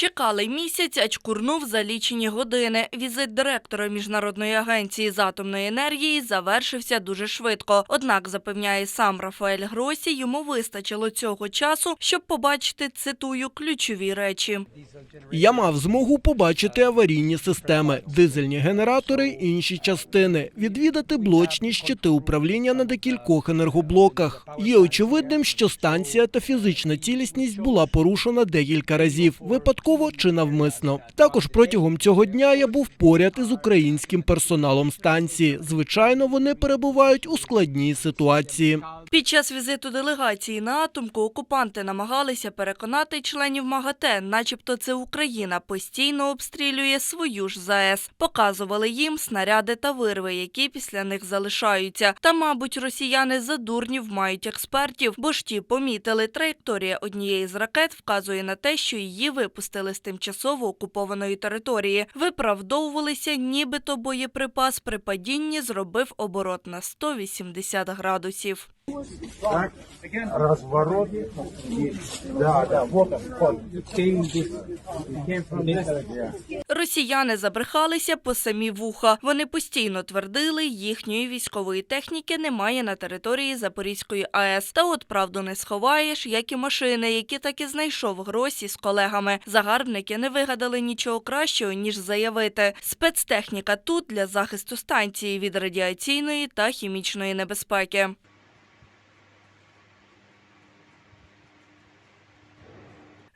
Чекали місяць, а чкурнув за лічені години. Візит директора Міжнародної агенції з атомної енергії завершився дуже швидко. Однак, запевняє сам Рафаель Гросі, йому вистачило цього часу, щоб побачити, цитую, ключові речі. Я мав змогу побачити аварійні системи, дизельні генератори, інші частини, відвідати блочні щити управління на декількох енергоблоках. Є очевидним, що станція та фізична цілісність була порушена декілька разів, випадково чи навмисно. Також протягом цього дня я був поряд із українським персоналом станції. Звичайно, вони перебувають у складній ситуації. Під час візиту делегації на атомку окупанти намагалися переконати членів МАГАТЕ, начебто це Україна постійно обстрілює свою ж ЗАЕС. Показували їм снаряди та вирви, які після них залишаються. Та, мабуть, росіяни за дурнів мають експертів, бо ж ті помітили, траєкторія однієї з ракет вказує на те, що її випустили з тимчасово окупованої території. Виправдовувалися, нібито боєприпас при падінні зробив оборот на 180 градусів. Так, разворот. Да, да, вот он. Росіяни забрехалися по самі вуха. Вони постійно твердили, їхньої військової техніки немає на території Запорізької АЕС. Та от правду не сховаєш, як і машини, які так і знайшов Гросі з колегами. Загарбники не вигадали нічого кращого ніж заявити. Спецтехніка тут для захисту станції від радіаційної та хімічної небезпеки.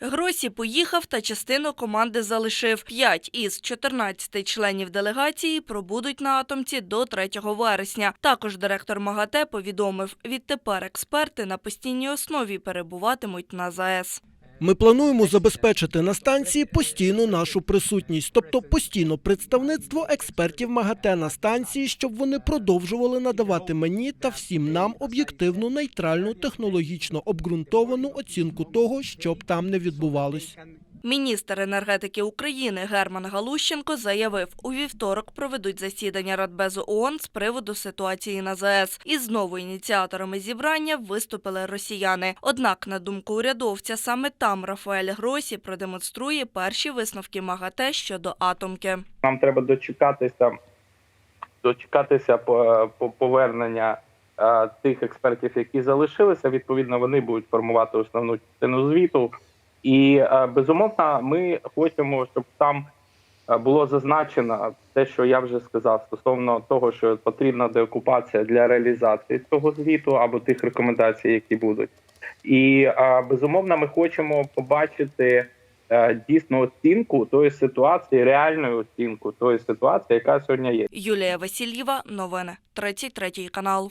Гросі поїхав та частину команди залишив. П'ять із 14 членів делегації пробудуть на атомці до 3 вересня. Також директор МАГАТЕ повідомив, відтепер експерти на постійній основі перебуватимуть на ЗАЕС. Ми плануємо забезпечити на станції постійну нашу присутність, тобто постійно представництво експертів МАГАТЕ на станції, щоб вони продовжували надавати мені та всім нам об'єктивну, нейтральну, технологічно обґрунтовану оцінку того, що б там не відбувалось. Міністр енергетики України Герман Галущенко заявив, у вівторок проведуть засідання Радбезу ООН з приводу ситуації на ЗАЕС. І знову ініціаторами зібрання виступили росіяни. Однак, на думку урядовця, саме там Рафаель Гросі продемонструє перші висновки МАГАТЕ щодо атомки. Нам треба дочекатися, дочекатися по повернення е, тих експертів, які залишилися. Відповідно, вони будуть формувати основну частину звіту. І е, безумовно, ми хочемо, щоб там е, було зазначено те, що я вже сказав, стосовно того, що потрібна деокупація для реалізації цього звіту або тих рекомендацій, які будуть. І е, безумовно, ми хочемо побачити дійсно оцінку тої ситуації, реальну оцінку тої ситуації, яка сьогодні є. Юлія Васильєва, новини 33 канал.